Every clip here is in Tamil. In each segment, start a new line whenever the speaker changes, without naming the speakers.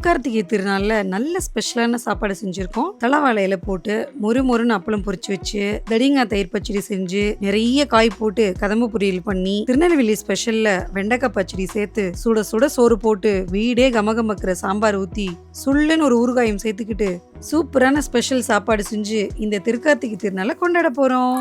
திருக்கார்த்திகை திருநாள்ல நல்ல ஸ்பெஷலான சாப்பாடு செஞ்சிருக்கோம். தலைவாழையில போட்டு மொறு மொறுன்னு அப்பளம் பொறிச்சு வச்சு தடிங்காய் தயிர் பச்சடி செஞ்சு நிறைய காய் போட்டு கதம்பு பொரியல் பண்ணி திருநெல்வேலி ஸ்பெஷல்ல வெண்டைக்காய் பச்சடி சேர்த்து சுட சுட சோறு போட்டு வீடே கமகமக்கிற சாம்பார் ஊத்தி சுள்ளுன்னு ஒரு ஊறுகாயும் சேர்த்துக்கிட்டு சூப்பரான ஸ்பெஷல் சாப்பாடு செஞ்சு இந்த திருக்கார்த்திகை திருநாளை கொண்டாட போறோம்.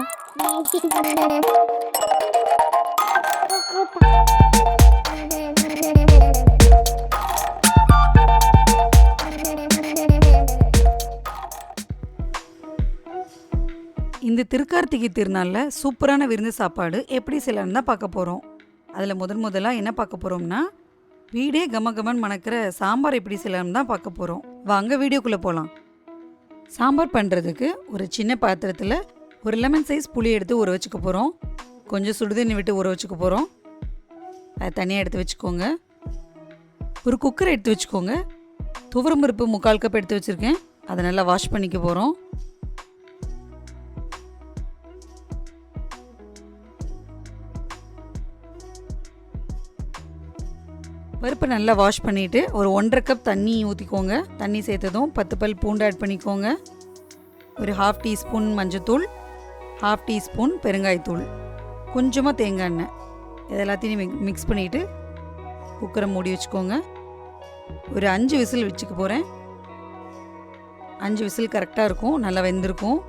இந்த திருக்கார்த்திகை திருநாளில் சூப்பரான விருந்து சாப்பாடு எப்படி செய்யலாம்னு தான் பார்க்க போகிறோம் அதில் முதன் முதலாக என்ன பார்க்க போகிறோம்னா வீடே கமகமன் மணக்கிற சாம்பார் எப்படி செய்யலாம்னு தான் பார்க்க போகிறோம் வாங்க வீடியோக்குள்ளே போகலாம் சாம்பார் பண்ணுறதுக்கு ஒரு சின்ன பாத்திரத்தில் ஒரு லெமன் சைஸ் புளி எடுத்து ஊற வச்சுக்க போகிறோம் கொஞ்சம் சுடுதண்ணி விட்டு ஊற வச்சுக்க போகிறோம் அதை தனியாக எடுத்து வச்சுக்கோங்க. ஒரு குக்கரை எடுத்து வச்சுக்கோங்க. துவரம் பருப்பு முக்கால் கப் எடுத்து வச்சுருக்கேன். அதை நல்லா வாஷ் பண்ணிக்க போகிறோம் பருப்பு நல்லா வாஷ் பண்ணிவிட்டு ஒரு ஒன்றரை கப் தண்ணி ஊற்றிக்கோங்க தண்ணி சேர்த்ததும் பத்து பல் பூண்டு ஆட் பண்ணிக்கோங்க. ஒரு ஹாஃப் டீஸ்பூன் மஞ்சத்தூள் ஹாஃப் டீஸ்பூன் பெருங்காயத்தூள். கொஞ்சமாக தேங்காய் எண்ணெய். இது எல்லாத்தையும் மிக் மிக்ஸ் பண்ணிவிட்டு குக்கரை மூடி வச்சுக்கோங்க. ஒரு அஞ்சு விசில் வச்சுக்க போகிறேன் அஞ்சு விசில் கரெக்டாக இருக்கும். நல்லா வெந்திருக்கும்.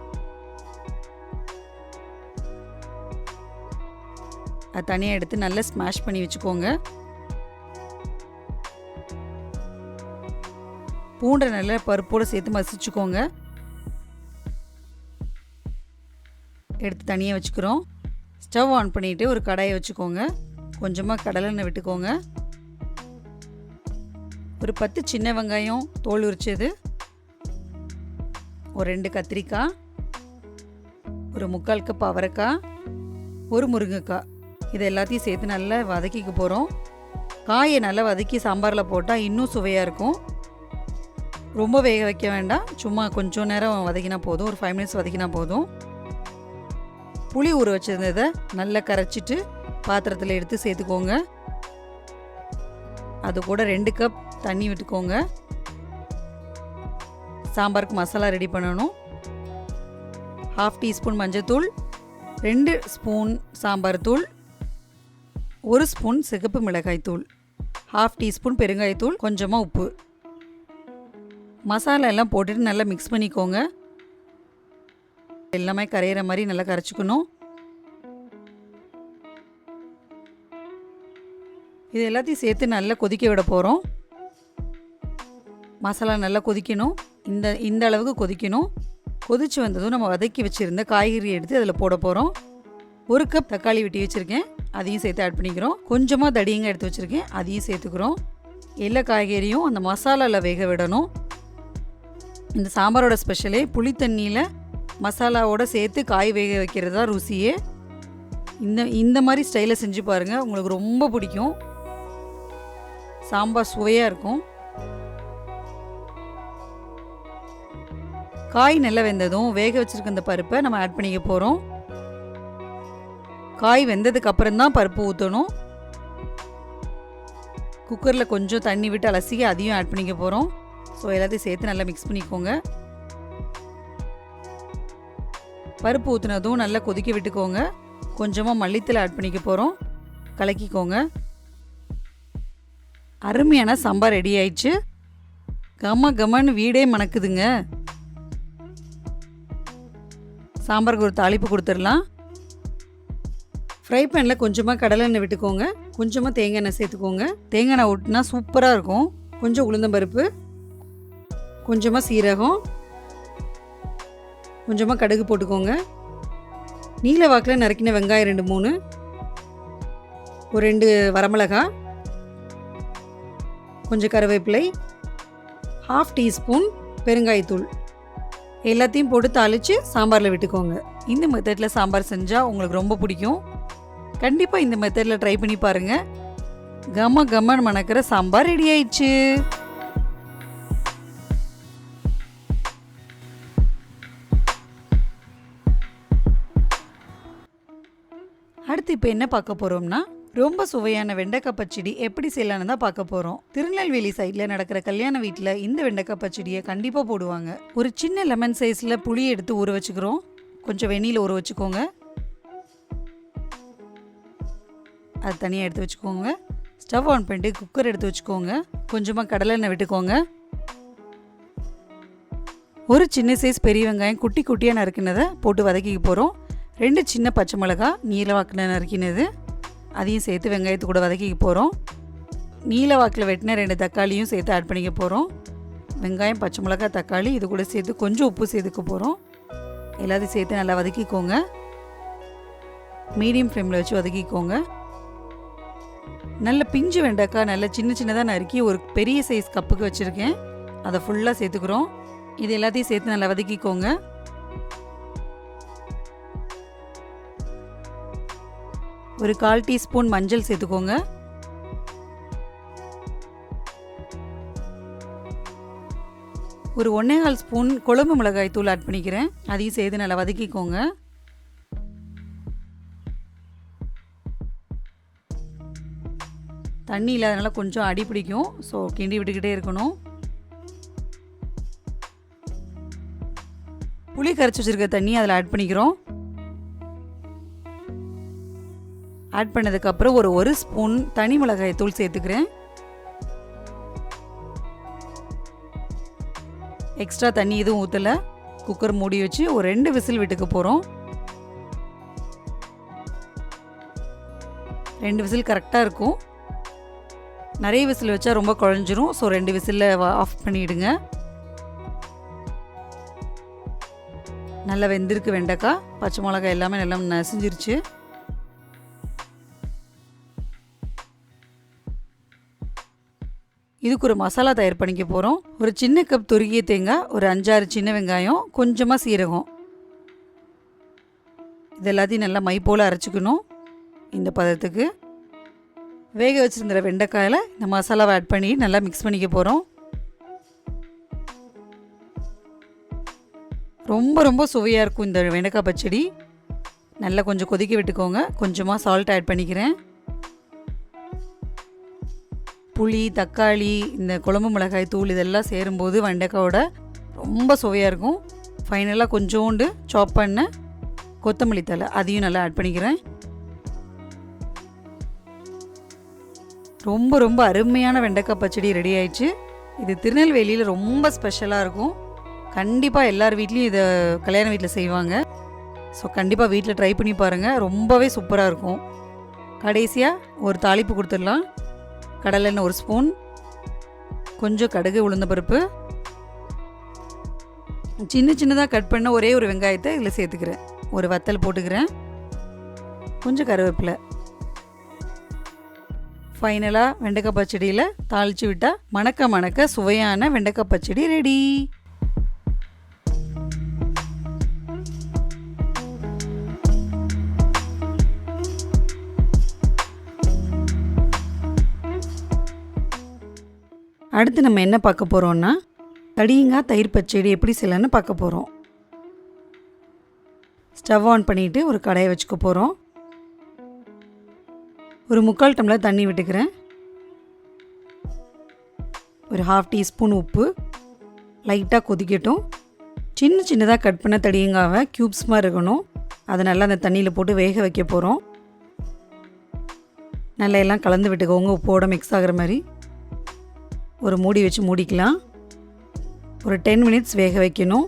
அது தனியாக எடுத்து நல்லா ஸ்மாஷ் பண்ணி வச்சுக்கோங்க. பூண்டை நல்லா பருப்போடு சேர்த்து மசிச்சுக்கோங்க. எடுத்து தனியாக வச்சுக்கிறோம். ஸ்டவ் ஆன் பண்ணிவிட்டு ஒரு கடாயை வச்சுக்கோங்க. கொஞ்சமாக கடலெண்ணெய் விட்டுக்கோங்க. ஒரு பத்து சின்ன வெங்காயம் தோல் உரிச்சது. ஒரு ரெண்டு கத்திரிக்காய். ஒரு முக்கால் கப் அவரைக்காய். ஒரு முருங்கைக்காய். இது எல்லாத்தையும் சேர்த்து நல்லா வதக்கிக்க போகிறோம் காயை நல்லா வதக்கி சாம்பாரில் போட்டால் இன்னும் சுவையாக இருக்கும். ரொம்ப வேக வைக்க வேண்டாம். சும்மா கொஞ்சம் நேரம் வதக்கினா போதும். ஒரு ஃபைவ் மினிட்ஸ் வதக்கினா போதும். புளி ஊற வச்சுருந்ததை நல்லா கரைச்சிட்டு பாத்திரத்தில் எடுத்து சேர்த்துக்கோங்க. அது கூட ரெண்டு கப் தண்ணி விட்டுக்கோங்க. சாம்பாருக்கு மசாலா ரெடி பண்ணணும். ஹாஃப் டீஸ்பூன் மஞ்சத்தூள் ரெண்டு ஸ்பூன் சாம்பார் தூள் ஒரு ஸ்பூன் சிகப்பு மிளகாய் தூள் ஹாஃப் டீஸ்பூன் பெருங்காயத்தூள் கொஞ்சமாக உப்பு. மசாலா எல்லாம் போட்டுட்டு நல்லா மிக்ஸ் பண்ணிக்கோங்க. எல்லாமே கரையிற மாதிரி நல்லா கரைச்சிக்கணும். இது எல்லாத்தையும் சேர்த்து நல்லா கொதிக்க விட போகிறோம் மசாலா நல்லா கொதிக்கணும். இந்த இந்த அளவுக்கு கொதிக்கணும். கொதிச்சு வந்ததும் நம்ம வதக்கி வச்சுருந்த காய்கறி எடுத்து அதில் போட போகிறோம் ஒரு கப் தக்காளி வெட்டி வச்சுருக்கேன். அதையும் சேர்த்து ஆட் பண்ணிக்கிறோம். கொஞ்சமாக தடியங்க எடுத்து வச்சுருக்கேன். அதையும் சேர்த்துக்கிறோம். எல்லா காய்கறியும் அந்த மசாலாவில் வேக விடணும். இந்த சாம்பாரோட ஸ்பெஷலே புளி தண்ணியில் மசாலாவோட சேர்த்து காய் வேக வைக்கிறது தான் ருசியே. இந்த இந்த மாதிரி ஸ்டைலில் செஞ்சு பாருங்கள் உங்களுக்கு ரொம்ப பிடிக்கும். சாம்பார் சுவையாக இருக்கும். காய் நல்லா வெந்ததும் வேக வச்சிருக்க இந்த பருப்பை நம்ம ஆட் பண்ணிக்க போகிறோம் காய் வெந்ததுக்கு அப்புறம் தான் பருப்பு ஊற்றணும் குக்கரில் கொஞ்சம் தண்ணி விட்டு அலசி அதையும் ஆட் பண்ணிக்க போகிறோம் ஸோ எல்லாத்தையும் சேர்த்து நல்லா மிக்ஸ் பண்ணிக்கோங்க. பருப்பு ஊற்றுனதும் நல்லா கொதிக்க விட்டுக்கோங்க. கொஞ்சமாக மல்லித்தலை ஆட் பண்ணிக்க போகிறோம் கலக்கிக்கோங்க. அருமையான சாம்பார் ரெடி ஆயிடுச்சு. கம கமன்னு வீடே மணக்குதுங்க. சாம்பாருக்கு ஒரு தாளிப்பு கொடுத்துடலாம். ஃப்ரை பேனில் கொஞ்சமாக கடலெண்ணெய் விட்டுக்கோங்க. கொஞ்சமாக தேங்காய் எண்ணெய் சேர்த்துக்கோங்க. தேங்காய் எண்ணெய் ஊட்டினா சூப்பராக இருக்கும். கொஞ்சம் உளுந்தம்பருப்பு. கொஞ்சமாக சீரகம் கொஞ்சமாக கடுகு போட்டுக்கோங்க. நீல வாக்கில் நறுக்கின வெங்காயம் ரெண்டு மூணு ஒரு ரெண்டு வரமிளகா கொஞ்சம் கருவேப்பிலை ஹாஃப் டீஸ்பூன் பெருங்காயத்தூள். எல்லாத்தையும் போட்டு தாளித்து சாம்பாரில் விட்டுக்கோங்க. இந்த மெத்தடில் சாம்பார் செஞ்சால் உங்களுக்கு ரொம்ப பிடிக்கும். கண்டிப்பாக இந்த மெத்தடில் ட்ரை பண்ணி பாருங்கள் கம கமன் மணக்கிற சாம்பார் ரெடி ஆயிடுச்சு. இப்போ என்ன பார்க்க போகிறோம்னா ரொம்ப சுவையான வெண்டைக்காய் பச்சடி எப்படி செய்யலான்னு தான் பார்க்க போகிறோம் திருநெல்வேலி சைடில் நடக்கிற கல்யாண வீட்டில் இந்த வெண்டைக்காய் பச்சடியை கண்டிப்பாக போடுவாங்க. ஒரு சின்ன லெமன் சைஸில் புளி எடுத்து ஊற வச்சுக்கிறோம். கொஞ்சம் வெந்நீல ஊற வச்சுக்கோங்க. அது தனியாக எடுத்து வச்சுக்கோங்க. ஸ்டவ் ஆன் பண்ணிட்டு குக்கர் எடுத்து வச்சுக்கோங்க. கொஞ்சமாக கடலெண்ணெய் விட்டுக்கோங்க. ஒரு சின்ன சைஸ் பெரிய வெங்காயம் குட்டி குட்டியாக நறுக்கினதை போட்டு வதக்கிக்க போகிறோம் ரெண்டு சின்ன பச்சை மிளகா நீல வாக்கில் நறுக்கினது. அதையும் சேர்த்து வெங்காயத்து கூட வதக்கிக்க போகிறோம் நீல வாக்கில் வெட்டின ரெண்டு தக்காளியும் சேர்த்து ஆட் பண்ணிக்க போகிறோம் வெங்காயம் பச்சை மிளகா தக்காளி இது கூட சேர்த்து கொஞ்சம் உப்பு சேர்த்துக்க போகிறோம் எல்லாத்தையும் சேர்த்து நல்லா வதக்கிக்கோங்க. மீடியம் ஃப்ளேமில் வச்சு வதக்கிக்கோங்க. நல்ல பிஞ்சு வெண்டைக்காய் நல்ல சின்ன சின்னதாக நறுக்கி ஒரு பெரிய சைஸ் கப்புக்கு வச்சுருக்கேன். அதை ஃபுல்லாக சேர்த்துக்கிறோம். இது எல்லாத்தையும் சேர்த்து நல்லா வதக்கிக்கோங்க. ஒரு கால் டீஸ்பூன் மஞ்சள் சேர்த்துக்கோங்க. ஒரு ஒன்றே கால் ஸ்பூன் குழம்பு மிளகாய் தூள் ஆட் பண்ணிக்கிறேன். அதையும் சேர்த்து நல்லா வதக்கிக்கோங்க. தண்ணி இல்லாதனால கொஞ்சம் அடி பிடிக்கும். ஸோ கிண்டி விட்டுக்கிட்டே இருக்கணும். புளி கரைச்சி வச்சிருக்க தண்ணி அதில் ஆட் பண்ணிக்கிறோம். ஆட் பண்ணதுக்கப்புறம் ஒரு ஒரு ஸ்பூன் தனி மிளகாய் தூள் சேர்த்துக்கிறேன். எக்ஸ்ட்ரா தண்ணி எதுவும் ஊற்றலை குக்கர் மூடி வச்சு ஒரு ரெண்டு விசில் விட்டுக்க போகிறோம் ரெண்டு விசில் கரெக்டாக இருக்கும். நிறைய விசில் வச்சா ரொம்ப குழஞ்சிரும். ஸோ ரெண்டு விசிலில் ஆஃப் பண்ணிவிடுங்க நல்லா வெந்திருக்கு வெண்டைக்காய். பச்சை மிளகாய் எல்லாமே நல்லா நசிஞ்சிருச்சு. இதுக்கு ஒரு மசாலா தயார் பண்ணிக்க போகிறோம் ஒரு சின்ன கப் துருகிய தேங்காய் ஒரு அஞ்சாறு சின்ன வெங்காயம் கொஞ்சமாக சீரகம். இது எல்லாத்தையும் நல்லா மை போல் அரைச்சிக்கணும் இந்த பதத்துக்கு. வேக வச்சுருந்த வெண்டைக்காயில் இந்த மசாலாவை ஆட் பண்ணி நல்லா மிக்ஸ் பண்ணிக்க போகிறோம் ரொம்ப ரொம்ப சுவையாக இருக்கும் இந்த வெண்டைக்காய் பச்சடி. நல்லா கொஞ்சம் கொதிக்க விட்டுக்கோங்க. கொஞ்சமாக சால்ட் ஆட் பண்ணிக்கிறேன். புளி தக்காளி இந்த குழம்பு மிளகாய் தூள் இதெல்லாம் சேரும்போது வெண்டைக்காயோட ரொம்ப சுவையாக இருக்கும். ஃபைனலாக கொஞ்சோண்டு சாப் பண்ண கொத்தமல்லி தலை அதையும் நல்லா ஆட் பண்ணிக்கிறேன். ரொம்ப ரொம்ப அருமையான வெண்டைக்காய் பச்சடி ரெடி ஆயிடுச்சு. இது திருநெல்வேலியில் ரொம்ப ஸ்பெஷலாக இருக்கும். கண்டிப்பாக எல்லார் வீட்லேயும் இதை கல்யாண வீட்டில் செய்வாங்க. ஸோ கண்டிப்பாக வீட்டில் ட்ரை பண்ணி பாருங்கள் ரொம்பவே சூப்பராக இருக்கும். கடைசியாக ஒரு தாளிப்பு கொடுத்துடலாம். கடலெண்ணெய் ஒரு ஸ்பூன் கொஞ்சம் கடுகு உளுந்த பருப்பு. சின்ன சின்னதாக கட் பண்ண ஒரே ஒரு வெங்காயத்தை இதில் சேர்த்துக்கிறேன். ஒரு வத்தல் போட்டுக்கிறேன். கொஞ்சம் கருவேப்பிலை. ஃபைனலாக வெண்டைக்காய் பச்சடியில் தாளித்து விட்டால் மணக்க மணக்க சுவையான வெண்டைக்காய் பச்சடி ரெடி அடுத்து நம்ம என்ன பார்க்க போகிறோம்னா தடியங்காய் தயிர் பச்சடி எப்படி செய்யலான்னு பார்க்க போகிறோம் ஸ்டவ் ஆன் பண்ணிவிட்டு ஒரு கடையை வச்சுக்க போகிறோம் ஒரு முக்கால் டம்ளர் தண்ணி விட்டுக்கிறேன். ஒரு ஹாஃப் டீஸ்பூன் உப்பு. லைட்டாக கொதிக்கட்டும். சின்ன சின்னதாக கட் பண்ண தடியங்காவை க்யூப்ஸ் மாதிரி இருக்கணும். அதை நல்லா அந்த தண்ணியில் போட்டு வேக வைக்க போகிறோம் நல்லா எல்லாம் கலந்து விட்டுக்கோங்க உப்போட மிக்ஸ் ஆகிற மாதிரி. ஒரு மூடி வச்சு மூடிக்கலாம். ஒரு டென் மினிட்ஸ் வேக வைக்கணும்.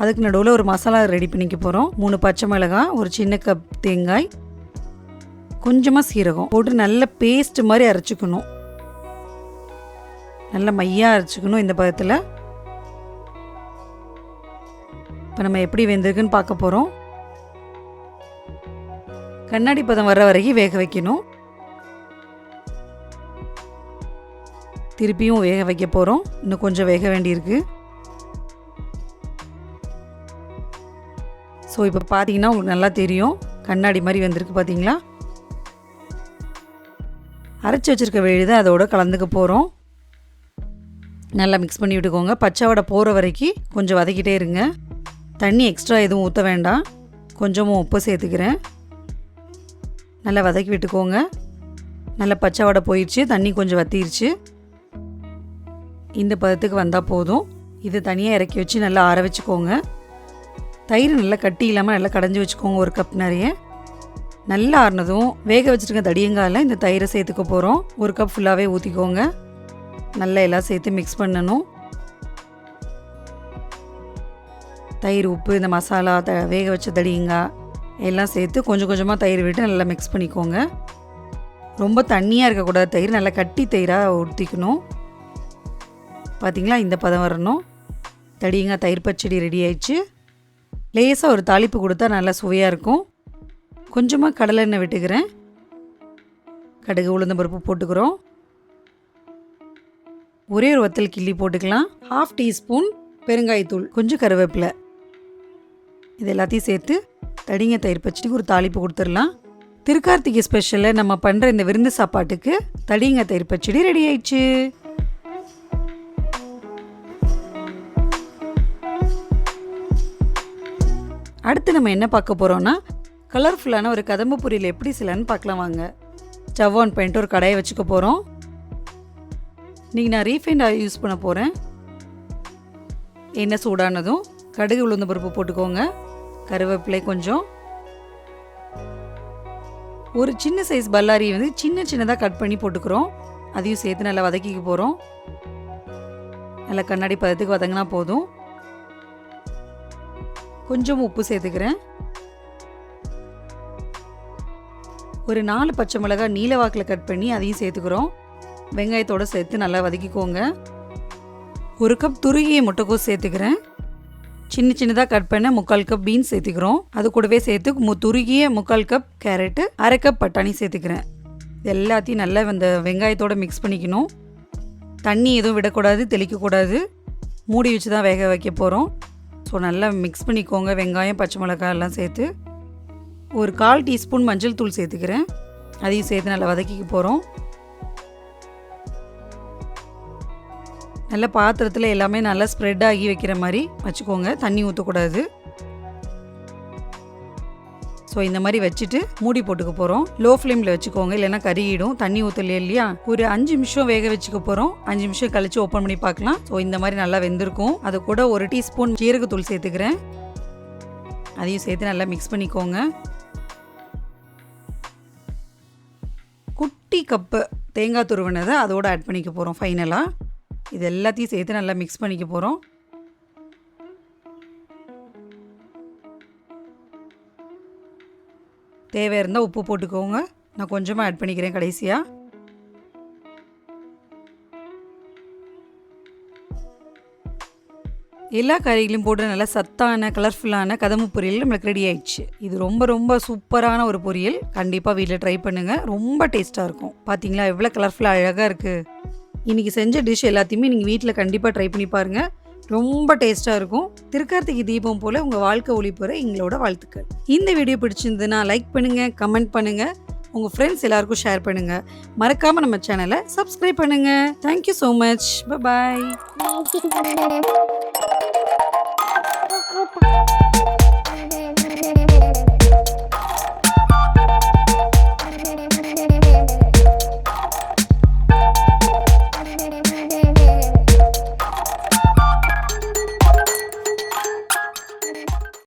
அதுக்கு நடுவில் ஒரு மசாலா ரெடி பண்ணிக்க போகிறோம் மூணு பச்சை மிளகாய் ஒரு சின்ன கப் தேங்காய் கொஞ்சமாக சீரகம். போட்டு நல்ல பேஸ்ட் மாதிரி அரைச்சிக்கணும். நல்ல மையாக அரைச்சிக்கணும் இந்த பதத்தில். இப்போ நம்ம எப்படி வெந்திருக்குன்னு பார்க்க போகிறோம் கண்ணாடி பதம் வர்ற வரைக்கும் வேக வைக்கணும். திருப்பியும் வேக வைக்க போகிறோம் இன்னும் கொஞ்சம் வேக வேண்டியிருக்கு. ஸோ இப்போ பார்த்தீங்கன்னா உங்களுக்கு நல்லா தெரியும். கண்ணாடி மாதிரி வந்திருக்கு பார்த்தீங்களா அரைச்சி வச்சுருக்க தான் அதோட கலந்துக்க போகிறோம் நல்லா மிக்ஸ் பண்ணி விட்டுக்கோங்க. பச்சை வடை போகிற வரைக்கும் கொஞ்சம் வதக்கிட்டே இருங்க. தண்ணி எக்ஸ்ட்ரா எதுவும் ஊற்ற வேண்டாம். கொஞ்சமும் உப்பு சேர்த்துக்கிறேன். நல்லா வதக்கி விட்டுக்கோங்க. நல்லா பச்சை வடை போயிடுச்சு. தண்ணி கொஞ்சம் வத்திருச்சு. இந்த பதத்துக்கு வந்தால் போதும். இது தனியாக இறக்கி வச்சு நல்லா ஆற வச்சுக்கோங்க. தயிர் நல்லா கட்டி இல்லாமல் நல்லா கடைஞ்சி வச்சுக்கோங்க ஒரு கப் நிறைய. நல்லா ஆறினதும் வேக வச்சுருக்க தடியங்காயில் இந்த தயிரை சேர்த்துக்க போகிறோம் ஒரு கப் ஃபுல்லாகவே ஊற்றிக்கோங்க நல்லா எல்லாம் சேர்த்து மிக்ஸ் பண்ணணும். தயிர் உப்பு இந்த மசாலா த வேக வச்ச தடியங்காய் எல்லாம் சேர்த்து கொஞ்சம் கொஞ்சமாக தயிர் விட்டு நல்லா மிக்ஸ் பண்ணிக்கோங்க. ரொம்ப தண்ணியாக இருக்கக்கூடாது. தயிர் நல்லா கட்டி தயிராக ஊற்றிக்கணும் பார்த்திங்களா இந்த பதம் வரணும். தடியங்காய் தயிர் பச்சடி ரெடி ஆயிடுச்சு. லேசாக ஒரு தாளிப்பு கொடுத்தா நல்லா சுவையாக இருக்கும். கொஞ்சமாக கடலெண்ணெய் விட்டுக்கிறேன். கடுகு உளுந்தம்பருப்பு போட்டுக்கிறோம். ஒரே ஒரு வத்தல் கிள்ளி போட்டுக்கலாம். ஹாஃப் டீஸ்பூன் பெருங்காயத்தூள் கொஞ்சம் கருவேப்பிலை. இது எல்லாத்தையும் சேர்த்து தடிங்க தயிர் பச்சடிக்கு ஒரு தாளிப்பு கொடுத்துடலாம். திருக்கார்த்திகை ஸ்பெஷலில் நம்ம பண்ணுற இந்த விருந்து சாப்பாட்டுக்கு தடிங்க தயிர் பச்சடி ரெடி ஆயிடுச்சு. அடுத்து நம்ம என்ன பார்க்க போகிறோம்னா கலர்ஃபுல்லான ஒரு கதம்பு பொரியல் எப்படி சிலன்னு பார்க்கலாம் வாங்க. ஸ்டவ் பெயிண்ட் ஒரு கடையை வச்சுக்க போகிறோம் இன்றைக்கி நான் ரீஃபைண்ட் ஆயில் யூஸ் பண்ண போகிறேன் எண்ணெய் சூடானதும் கடுகு உளுந்த பருப்பு போட்டுக்கோங்க. கருவேப்பிலை கொஞ்சம். ஒரு சின்ன சைஸ் பல்லாரி வந்து சின்ன சின்னதாக கட் பண்ணி போட்டுக்கிறோம். அதையும் சேர்த்து நல்லா வதக்கிக்க போகிறோம் நல்லா கண்ணாடி பதத்துக்கு வதங்கினா போதும். கொஞ்சம் உப்பு சேர்த்துக்கிறேன். ஒரு நாலு பச்சை மிளகாய் நீல வாக்கில் கட் பண்ணி அதையும் சேர்த்துக்கிறோம். வெங்காயத்தோடு சேர்த்து நல்லா வதக்கிக்கோங்க. ஒரு கப் துருகிய முட்டைக்கோஸ் சேர்த்துக்கிறேன். சின்ன சின்னதாக கட் பண்ண முக்கால் கப் பீன்ஸ் சேர்த்துக்கிறோம். அது கூடவே சேர்த்து மு துருகிய முக்கால் கப் கேரட்டு அரை கப் பட்டாணி சேர்த்துக்கிறேன். எல்லாத்தையும் நல்லா இந்த வெங்காயத்தோடு மிக்ஸ் பண்ணிக்கணும். தண்ணி எதுவும் விடக்கூடாது தெளிக்கக்கூடாது. மூடி வச்சு தான் வேக வைக்க போகிறோம் ஸோ நல்லா மிக்ஸ் பண்ணிக்கோங்க. வெங்காயம் பச்சை மிளகாய் எல்லாம் சேர்த்து. ஒரு கால் டீஸ்பூன் மஞ்சள் தூள் சேர்த்துக்கிறேன். அதையும் சேர்த்து நல்லா வதக்கிக்க போகிறோம் நல்ல பாத்திரத்தில் எல்லாமே நல்லா ஸ்ப்ரெட் ஆகி வைக்கிற மாதிரி வச்சுக்கோங்க. தண்ணி ஊற்றக்கூடாது ஸோ இந்த மாதிரி வச்சுட்டு மூடி போட்டுக்க போகிறோம் லோ ஃப்ளேமில் வச்சுக்கோங்க. இல்லைன்னா கறியிடும் தண்ணி ஊற்றலையே இல்லையா? ஒரு அஞ்சு நிமிஷம் வேக வச்சுக்க போகிறோம் அஞ்சு நிமிஷம் கழிச்சு ஓப்பன் பண்ணி பார்க்கலாம். ஸோ இந்த மாதிரி நல்லா வெந்திருக்கும். அது கூட ஒரு டீஸ்பூன் ஜீரகத்தூள் சேர்த்துக்கிறேன். அதையும் சேர்த்து நல்லா மிக்ஸ் பண்ணிக்கோங்க. குட்டி கப்பு தேங்காய் துருவினதை அதோடு ஆட் பண்ணிக்க போகிறோம் ஃபைனலாக இது எல்லாத்தையும் சேர்த்து நல்லா மிக்ஸ் பண்ணிக்க போகிறோம் தேவை இருந்தால் உப்பு போட்டுக்கோங்க. நான் கொஞ்சமாக ஆட் பண்ணிக்கிறேன் கடைசியாக எல்லா கறிகளையும் போட்டு நல்லா சத்தான கலர்ஃபுல்லான கதம்பு பொரியல் நம்மளுக்கு ரெடி ஆயிடுச்சு. இது ரொம்ப ரொம்ப சூப்பரான ஒரு பொரியல். கண்டிப்பாக வீட்டில் ட்ரை பண்ணுங்கள் ரொம்ப டேஸ்ட்டாக இருக்கும். பார்த்தீங்களா எவ்வளோ கலர்ஃபுல்லாக அழகாக இருக்குது இன்றைக்கி செஞ்ச டிஷ் எல்லாத்தையுமே நீங்கள் வீட்டில் கண்டிப்பாக ட்ரை பண்ணி பாருங்கள் ரொம்ப டேஸ்ட்டாக இருக்கும். திருக்கார்த்திகை தீபம் போல் உங்கள் வாழ்க்கை ஒளி எங்களோட வாழ்த்துக்கள். இந்த வீடியோ பிடிச்சிருந்ததுன்னா லைக் பண்ணுங்கள் கமெண்ட் பண்ணுங்கள் உங்கள் ஃப்ரெண்ட்ஸ் எல்லாருக்கும் ஷேர் பண்ணுங்கள் மறக்காமல் நம்ம சேனலை சப்ஸ்கிரைப் பண்ணுங்கள் தேங்க்யூ ஸோ மச் பாய்